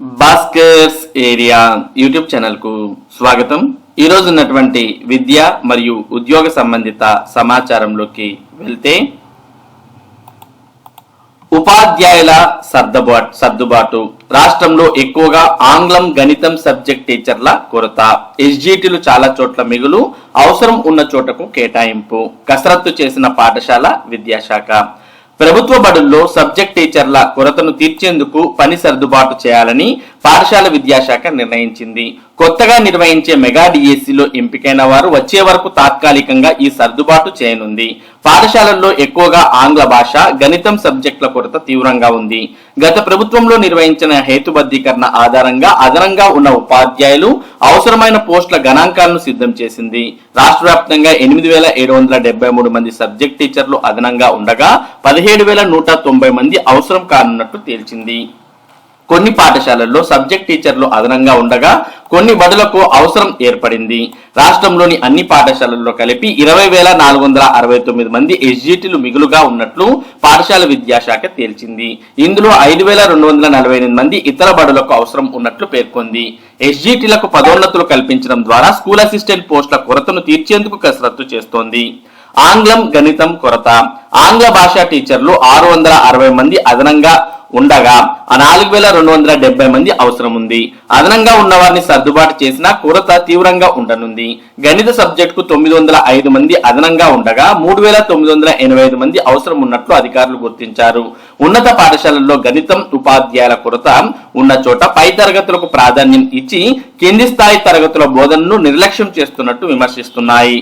Bhaskar's area YouTube ఛానల్కు స్వాగతం. ఈరోజు ఉన్నటువంటి విద్య మరియు ఉద్యోగ సంబంధిత సమాచారంలోకి వెళ్తే ఉపాధ్యాయుల సర్దుబాటు సర్దుబాటు. రాష్ట్రంలో ఎక్కువగా ఆంగ్లం గణితం సబ్జెక్ట్ టీచర్ల కొరత. ఎస్జిటిలు చాలా చోట్ల మిగులు అవసరం ఉన్న చోటకు కేటాయింపు. కసరత్తు చేసిన పాఠశాల విద్యాశాఖ. ప్రభుత్వ బడుల్లో సబ్జెక్ట్ టీచర్ల కొరతను తీర్చేందుకు పని సర్దుబాటు చేయాలని పాఠశాల విద్యాశాఖ నిర్ణయించింది. కొత్తగా నిర్వహించే మెగా డిఎస్సిలో ఎంపికైన వారు వచ్చే వరకు తాత్కాలికంగా ఈ సర్దుబాటు చేయనుంది. పాఠశాలల్లో ఎక్కువగా ఆంగ్ల భాష గణితం సబ్జెక్టుల కొరత తీవ్రంగా ఉంది. గత ప్రభుత్వంలో నిర్వహించిన హేతుబద్ధీకరణ ఆధారంగా అదనంగా ఉన్న ఉపాధ్యాయులు అవసరమైన పోస్టుల గణాంకాలను సిద్ధం చేసింది. రాష్ట్ర వ్యాప్తంగా ఎనిమిది వేల ఏడు వందల డెబ్బై మూడు మంది సబ్జెక్ట్ టీచర్లు అదనంగా ఉండగా పదిహేడు వేల నూట తొంభై మంది అవసరం కానున్నట్లు తేల్చింది. కొన్ని పాఠశాలల్లో సబ్జెక్ట్ టీచర్లు అదనంగా ఉండగా కొన్ని బడులకు అవసరం ఏర్పడింది. రాష్ట్రంలోని అన్ని పాఠశాలల్లో కలిపి ఇరవై వేల నాలుగు వందల అరవై తొమ్మిది మంది ఎస్జిటిలు మిగులుగా ఉన్నట్లు పాఠశాల విద్యాశాఖ తేల్చింది. ఇందులో ఐదు వేల రెండు వందల నలభై ఎనిమిది మంది ఇతర బడులకు అవసరం ఉన్నట్లు పేర్కొంది. ఎస్జిటిలకు పదోన్నతులు కల్పించడం ద్వారా స్కూల్ అసిస్టెంట్ పోస్టుల కొరతను తీర్చేందుకు కసరత్తు చేస్తోంది. ఆంగ్లం గణితం కొరత. ఆంగ్ల భాషా టీచర్లు ఆరు వందల అరవై మంది అదనంగా ఉండగా ఆ నాలుగు వేల రెండు వందల డెబ్బై మంది అవసరం ఉంది. అదనంగా ఉన్న వారిని సర్దుబాటు చేసిన కొరత తీవ్రంగా ఉండనుంది. గణిత సబ్జెక్టుకు తొమ్మిది వందల ఐదు మంది అదనంగా ఉండగా మూడు వేల తొమ్మిది వందల ఎనభై ఐదు మంది అవసరం ఉన్నట్లు అధికారులు గుర్తించారు. ఉన్నత పాఠశాలల్లో గణితం ఉపాధ్యాయుల కొరత ఉన్న చోట పై తరగతులకు ప్రాధాన్యం ఇచ్చి కింది స్థాయి తరగతుల బోధనను నిర్లక్ష్యం చేస్తున్నట్టు విమర్శిస్తున్నాయి.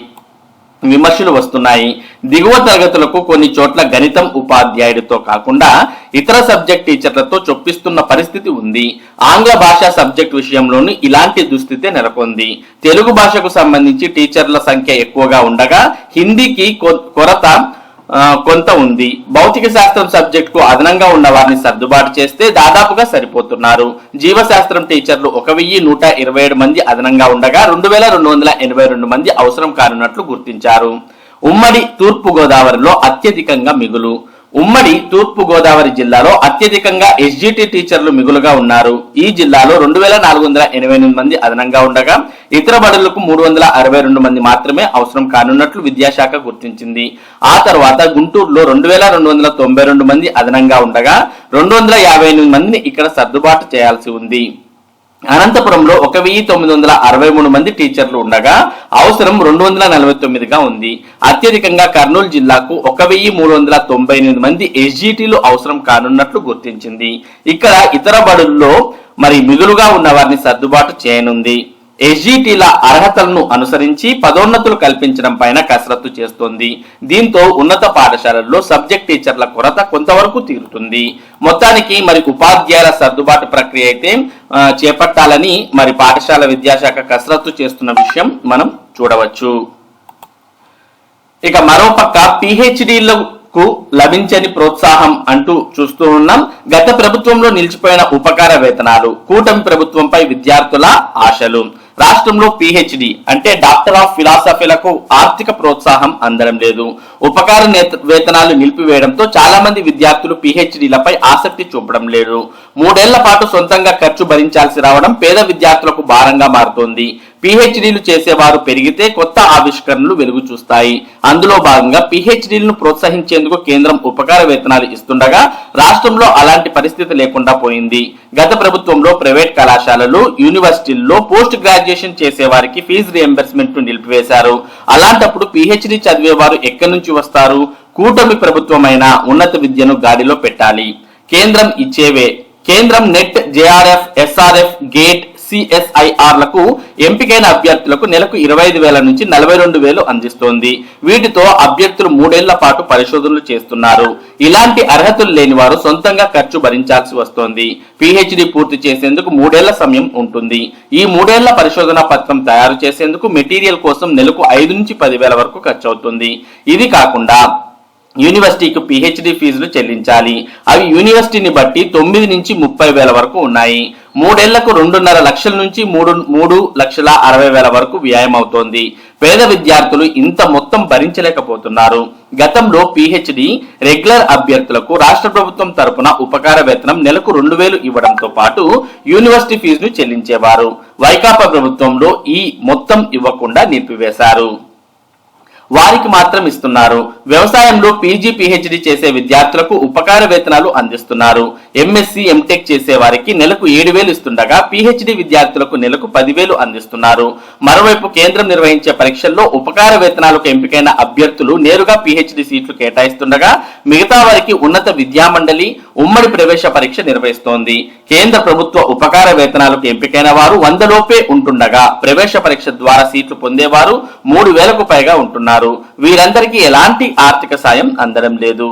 విమర్శలు వస్తున్నాయి. దిగువ తరగతులకు కొన్ని చోట్ల గణితం ఉపాధ్యాయుడితో కాకుండా ఇతర సబ్జెక్ట్ టీచర్లతో చొప్పిస్తున్న పరిస్థితి ఉంది. ఆంగ్ల భాషా సబ్జెక్ట్ విషయంలోనూ ఇలాంటి దుస్థితే నెలకొంది. తెలుగు భాషకు సంబంధించి టీచర్ల సంఖ్య ఎక్కువగా ఉండగా హిందీకి కొ- కొరత కొంత ఉంది. భౌతిక శాస్త్రం సబ్జెక్టుకు అదనంగా ఉన్న వారిని సర్దుబాటు చేస్తే దాదాపుగా సరిపోతున్నారు. జీవశాస్త్రం టీచర్లు ఒక వెయ్యి నూట ఇరవై ఏడు మంది అదనంగా ఉండగా రెండు వేల రెండు వందల ఎనభై రెండు మంది అవసరం కానున్నట్లు గుర్తించారు. ఉమ్మడి తూర్పు గోదావరిలో అత్యధికంగా మిగులు. ఉమ్మడి తూర్పు గోదావరి జిల్లాలో అత్యధికంగా ఎస్జిటి టీచర్లు మిగులుగా ఉన్నారు. ఈ జిల్లాలో రెండు వేల నాలుగు వందల ఎనభై ఎనిమిది మంది అదనంగా ఉండగా ఇతర బడులకు మూడు వందల అరవై రెండు మంది మాత్రమే అవసరం కానున్నట్లు విద్యాశాఖ గుర్తించింది. ఆ తర్వాత గుంటూరులో రెండు వేల రెండు వందల తొంభై రెండు మంది అదనంగా ఉండగా రెండు వందల యాభై ఎనిమిది మందిని ఇక్కడ సర్దుబాటు చేయాల్సి ఉంది. అనంతపురంలో ఒక వెయ్యి తొమ్మిది వందల అరవై మూడు మంది టీచర్లు ఉండగా అవసరం రెండు వందల నలభై తొమ్మిదిగా ఉంది. అత్యధికంగా కర్నూలు జిల్లాకు ఒక వెయ్యి మూడు వందల తొంభై ఎనిమిది మంది ఎస్జిటిలు అవసరం కానున్నట్లు గుర్తించింది. ఇక్కడ ఇతర బడుల్లో మరి మిగులుగా ఉన్న వారిని సర్దుబాటు చేయనుంది. ఎస్జిటిల అర్హతలను అనుసరించి పదోన్నతులు కల్పించడం పైన కసరత్తు చేస్తోంది. దీంతో ఉన్నత పాఠశాలల్లో సబ్జెక్ట్ టీచర్ల కొరత కొంతవరకు తీరుతుంది. మొత్తానికి మరి ఉపాధ్యాయుల సర్దుబాటు ప్రక్రియ అయితే చేపట్టాలని మరి పాఠశాల విద్యాశాఖ కసరత్తు చేస్తున్న విషయం మనం చూడవచ్చు. ఇక మరోపక్క పిహెచ్డీలకు లభించని ప్రోత్సాహం అంటూ చూస్తూ ఉన్నాం. గత ప్రభుత్వంలో నిలిచిపోయిన ఉపకార వేతనాలు కూటమి ప్రభుత్వంపై విద్యార్థుల ఆశలు. రాష్ట్రంలో పిహెచ్డి అంటే డాక్టర్ ఆఫ్ ఫిలాసఫీలకు ఆర్థిక ప్రోత్సాహం అందడం లేదు. ఉపకార నేత- వేతనాలు నిలిపివేయడంతో చాలా మంది విద్యార్థులు పిహెచ్డీలపై ఆసక్తి చూపడం లేదు. మూడేళ్ళ పాటు సొంతంగా ఖర్చు భరించాల్సి రావడం పేద విద్యార్థులకు భారంగా మారుతోంది. పిహెచ్డీలు చేసేవారు పెరిగితే కొత్త ఆవిష్కరణలు వెలుగు చూస్తాయి. అందులో భాగంగా పిహెచ్డీలను ప్రోత్సహించేందుకు కేంద్రం ఉపకార వేతనాలు ఇస్తుండగా రాష్ట్రంలో అలాంటి పరిస్థితి లేకుండా పోయింది. గత ప్రభుత్వంలో ప్రైవేట్ కళాశాలలు యూనివర్సిటీల్లో పోస్ట్ గ్రాడ్యుయేషన్ చేసే వారికి ఫీజు రియంబర్స్మెంట్ నిలిపివేశారు. అలాంటప్పుడు పిహెచ్డీ చదివేవారు ఎక్కడి నుంచి వస్తారు? కూటమి ప్రభుత్వమైన ఉన్నత విద్యను గాడిలో పెట్టాలి. కేంద్రం ఇచ్చేవే. కేంద్రం నెట్ జేఆర్ఎఫ్ ఎస్ఆర్ఎఫ్ గేట్ సిఎస్ఐఆర్లకు ఎంపికైన అభ్యర్థులకు నెలకు ఇరవై ఐదు వేల నుంచి నలభై రెండు వేలు అందిస్తోంది. వీటితో అభ్యర్థులు మూడేళ్ళ పాటు పరిశోధనలు చేస్తున్నారు. ఇలాంటి అర్హతలు లేని వారు సొంతంగా ఖర్చు భరించాల్సి వస్తోంది. పిహెచ్డి పూర్తి చేసేందుకు మూడేళ్ళ సమయం ఉంటుంది. ఈ మూడేళ్ళ పరిశోధన పత్రం తయారు చేసేందుకు మెటీరియల్ కోసం నెలకు ఐదు నుంచి పదివేల వరకు ఖర్చు అవుతుంది ఇది కాకుండా యూనివర్సిటీకి పిహెచ్డి ఫీజులు చెల్లించాలి. అవి యూనివర్సిటీని బట్టి తొమ్మిది నుంచి ముప్పై వేల వరకు ఉన్నాయి. మూడేళ్ళకు రెండున్నర లక్షల నుంచి మూడు మూడు లక్షల అరవై వేల వరకు వ్యయమవుతోంది. పేద విద్యార్థులు ఇంత మొత్తం భరించలేకపోతున్నారు. గతంలో పిహెచ్డి రెగ్యులర్ అభ్యర్థులకు రాష్ట్ర ప్రభుత్వం తరపున ఉపకార వేతనం నెలకు రెండు వేలు ఇవ్వడంతో పాటు యూనివర్సిటీ ఫీజును చెల్లించేవారు. వైకాపా ప్రభుత్వంలో ఈ మొత్తం ఇవ్వకుండా నిలిపివేశారు. వారికి మాత్రం ఇస్తున్నారు. వ్యవసాయంలో పీజీ పిహెచ్డి చేసే విద్యార్థులకు ఉపకార వేతనాలు అందిస్తున్నారు. ఎంఎస్సి ఎంటెక్ చేసే వారికి నెలకు ఏడు వేలు ఇస్తుండగా పిహెచ్డి విద్యార్థులకు నెలకు పదివేలు అందిస్తున్నారు. మరోవైపు కేంద్రం నిర్వహించే పరీక్షల్లో ఉపకార వేతనాలకు ఎంపికైన అభ్యర్థులు నేరుగా పిహెచ్డి సీట్లు కేటాయిస్తుండగా మిగతా వారికి ఉన్నత విద్యామండలి ఉమ్మడి ప్రవేశ పరీక్ష నిర్వహిస్తోంది. కేంద్ర ప్రభుత్వ ఉపకార వేతనాలకు ఎంపికైన వారు వందలోపే ఉంటుండగా ప్రవేశ పరీక్ష ద్వారా సీట్లు పొందేవారు మూడు వేలకు పైగా ఉంటున్నారు. వీరందరికీ ఎలాంటి ఆర్థిక సాయం అందడం లేదు.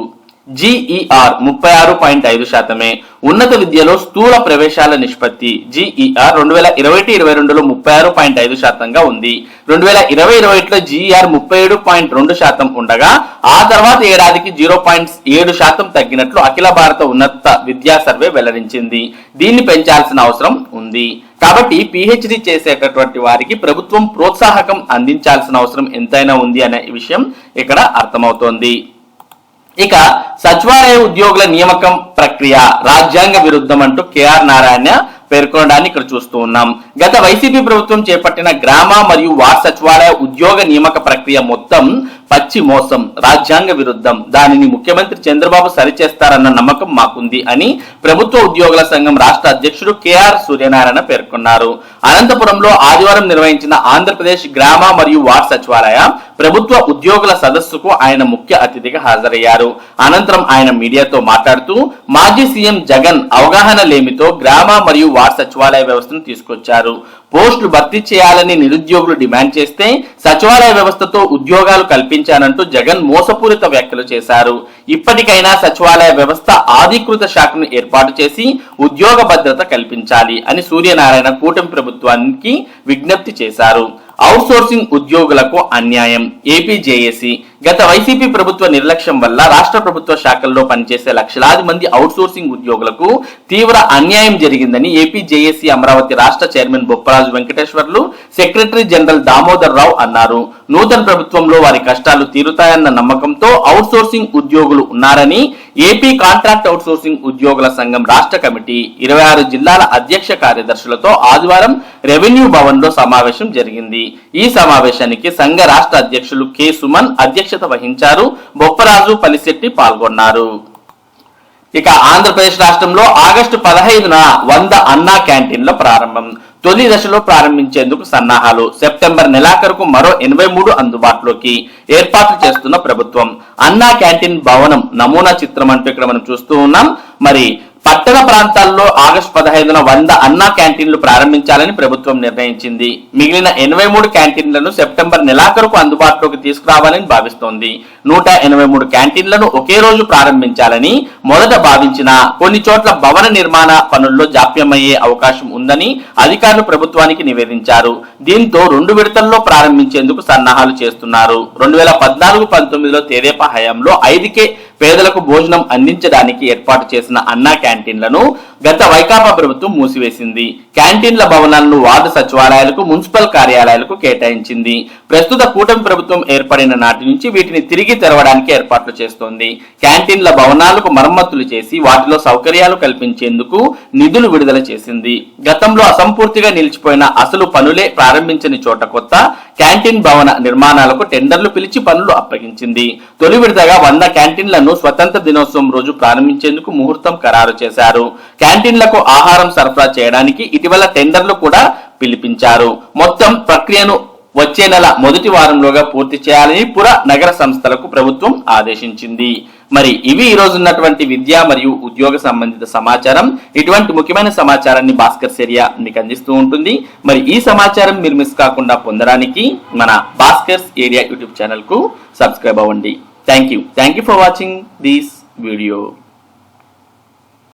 జిఈఆర్ ముప్పై ఆరు పాయింట్ ఐదు శాతమే. ఉన్నత విద్యలో స్థూల ప్రవేశాల నిష్పత్తి జిఈఆర్ రెండు వేల ఇరవై ఇరవై రెండులో ముప్పై ఆరు పాయింట్ ఐదు శాతంగా ఉంది. రెండు వేల ఇరవై ఇరవై ఒకటిలో జిఈఆర్ ముప్పై ఏడు పాయింట్ రెండు శాతం ఉండగా ఆ తర్వాత ఏడాదికి జీరో పాయింట్ ఏడు శాతం తగ్గినట్లు అఖిల భారత ఉన్నత విద్యా సర్వే వెల్లడించింది. దీన్ని పెంచాల్సిన అవసరం ఉంది. కాబట్టి పిహెచ్డి చేసేటటువంటి వారికి ప్రభుత్వం ప్రోత్సాహకం అందించాల్సిన అవసరం ఎంతైనా ఉంది అనే విషయం ఇక్కడ అర్థమవుతోంది. ఇక సచివాలయ ఉద్యోగుల నియామకం ప్రక్రియ రాజ్యాంగ విరుద్ధం అంటూ కేఆర్ నారాయణ పేర్కొనడాన్ని ఇక్కడ చూస్తూ ఉన్నాం. గత వైసీపీ ప్రభుత్వం చేపట్టిన గ్రామ మరియు వార్డ్ సచివాలయ ఉద్యోగ నియామక ప్రక్రియ మొత్తం పచ్చి మోసం రాజ్యాంగ విరుద్ధం. దానిని ముఖ్యమంత్రి చంద్రబాబు సరిచేస్తారన్న నమ్మకం మాకుంది అని ప్రభుత్వ ఉద్యోగుల సంఘం రాష్ట్ర అధ్యక్షుడు కెఆర్ సూర్యనారాయణ పేర్కొన్నారు. అనంతపురంలో ఆదివారం నిర్వహించిన ఆంధ్రప్రదేశ్ గ్రామ మరియు వార్డ్ సచివాలయ ప్రభుత్వ ఉద్యోగుల సదస్సుకు ఆయన ముఖ్య అతిథిగా హాజరయ్యారు. అనంతరం ఆయన మీడియాతో మాట్లాడుతూ మాజీ సీఎం జగన్ అవగాహన లేమితో గ్రామ మరియు వార్డ్ సచివాలయ వ్యవస్థను తీసుకొచ్చారు. పోస్టులు భర్తీ చేయాలని నిరుద్యోగులు డిమాండ్ చేస్తే సచివాలయ వ్యవస్థతో ఉద్యోగాలు కల్పించానంటూ జగన్ మోసపూరిత వ్యాఖ్యలు చేశారు. ఇప్పటికైనా సచివాలయ వ్యవస్థ ఆధీకృత శాఖను ఏర్పాటు చేసి ఉద్యోగ భద్రత కల్పించాలి అని సూర్యనారాయణ కూటమి ప్రభుత్వానికి విజ్ఞప్తి చేశారు. అవుట్సోర్సింగ్ ఉద్యోగులకు అన్యాయం. ఏపీ జేఏసీ గత వైసీపీ ప్రభుత్వ నిర్లక్ష్యం వల్ల రాష్ట్ర ప్రభుత్వ శాఖల్లో పనిచేసే లక్షలాది మంది అవుట్సోర్సింగ్ ఉద్యోగులకు తీవ్ర అన్యాయం జరిగిందని ఏపీ జేఏసీ అమరావతి రాష్ట్ర chairman Bopparaju Venkateswarlu secretary general Damodar Rao అన్నారు. నూతన ప్రభుత్వంలో వారి కష్టాలు తీరుతాయన్న నమ్మకంతో అవుట్సోర్సింగ్ ఉద్యోగులు ఉన్నారని ఏపీ కాంట్రాక్ట్ అవుట్సోర్సింగ్ ఉద్యోగుల సంఘం రాష్ట్ర కమిటీ ఇరవై ఆరు జిల్లాల అధ్యక్ష కార్యదర్శులతో ఆదివారం రెవెన్యూ భవన్లో సమావేశం జరిగింది. ఈ సమావేశానికి సంఘ రాష్ట్ర అధ్యక్షులు కె సుమన్ అధ్యక్షత వహించారు. బొప్పరాజు పలిశెట్టి పాల్గొన్నారు. ఇక ఆంధ్రప్రదేశ్ రాష్ట్రంలో ఆగస్టు పదహైదున వంద అన్నా క్యాంటీన్ల ప్రారంభం. తొలి దశలో ప్రారంభించేందుకు సన్నాహాలు. సెప్టెంబర్ నెలాఖరుకు మరో ఎనభై మూడు అందుబాటులోకి ఏర్పాట్లు చేస్తున్న ప్రభుత్వం. అన్నా క్యాంటీన్ భవనం నమూనా చిత్రం అంటూ ఇక్కడ మనం చూస్తూ ఉన్నాం. మరి పట్టణ ప్రాంతాల్లో ఆగస్టు పదహైదున వంద అన్నా క్యాంటీన్లు ప్రారంభించాలని ప్రభుత్వం నిర్ణయించింది. మిగిలిన ఎనభై మూడు క్యాంటీన్లను సెప్టెంబర్ నెలాఖరుకు అందుబాటులోకి తీసుకురావాలని భావిస్తోంది. నూట ఎనభై మూడు క్యాంటీన్లను ఒకే రోజు ప్రారంభించాలని మొదట భావించిన కొన్ని చోట్ల భవన నిర్మాణ పనుల్లో జాప్యమయ్యే అవకాశం ఉందని అధికారులు ప్రభుత్వానికి నివేదించారు. దీంతో రెండు విడతల్లో ప్రారంభించేందుకు సన్నాహాలు చేస్తున్నారు. రెండు వేల పద్నాలుగు పంతొమ్మిదిలో తెదేపా హయాంలో ఐదుకే పేదలకు భోజనం అందించడానికి ఏర్పాటు చేసిన అన్నా క్యాంటీన్లను గత వైకాపా ప్రభుత్వం మూసివేసింది. క్యాంటీన్ల భవనాలను వార్డు సచివాలయాలకు మున్సిపల్ కార్యాలయాలకు కేటాయించింది. ప్రస్తుత కూటమి ప్రభుత్వం ఏర్పడిన నాటి నుంచి వీటిని తిరిగి తెరవడానికి ఏర్పాట్లు చేస్తోంది. క్యాంటీన్ల భవనాలకు మరమ్మతులు చేసి వాటిలో సౌకర్యాలు కల్పించేందుకు నిధులు విడుదల చేసింది. గతంలో అసంపూర్తిగా నిలిచిపోయిన అసలు పనులే ప్రారంభించని చోట కొత్త క్యాంటీన్ భవన నిర్మాణాలకు టెండర్లు పిలిచి పనులు అప్పగించింది. తొలి విడతగా వంద క్యాంటీన్లను స్వతంత్ర దినోత్సవం రోజు ప్రారంభించేందుకు ముహూర్తం ఖరారు చేశారు. క్యాంటీన్లకు ఆహారం సరఫరా చేయడానికి ఇటీవల టెండర్లు కూడా పిలిపించారు. మొత్తం ప్రక్రియను వచ్చే నెల మొదటి వారంలోగా పూర్తి చేయాలని పుర నగర సంస్థలకు ప్రభుత్వం ఆదేశించింది. మరి ఇవి ఈ రోజు ఉన్నటువంటి విద్య మరియు ఉద్యోగ సంబంధిత సమాచారం. ఇటువంటి ముఖ్యమైన సమాచారాన్ని భాస్కర్ సెరియా మీకు అందిస్తూ ఉంటుంది. మరి ఈ సమాచారం మీరు మిస్ కాకుండా పొందడానికి మన భాస్కర్స్ ఏరియా యూట్యూబ్ ఛానల్కు సబ్స్క్రైబ్ అవ్వండి. Thank you thank you for watching this video.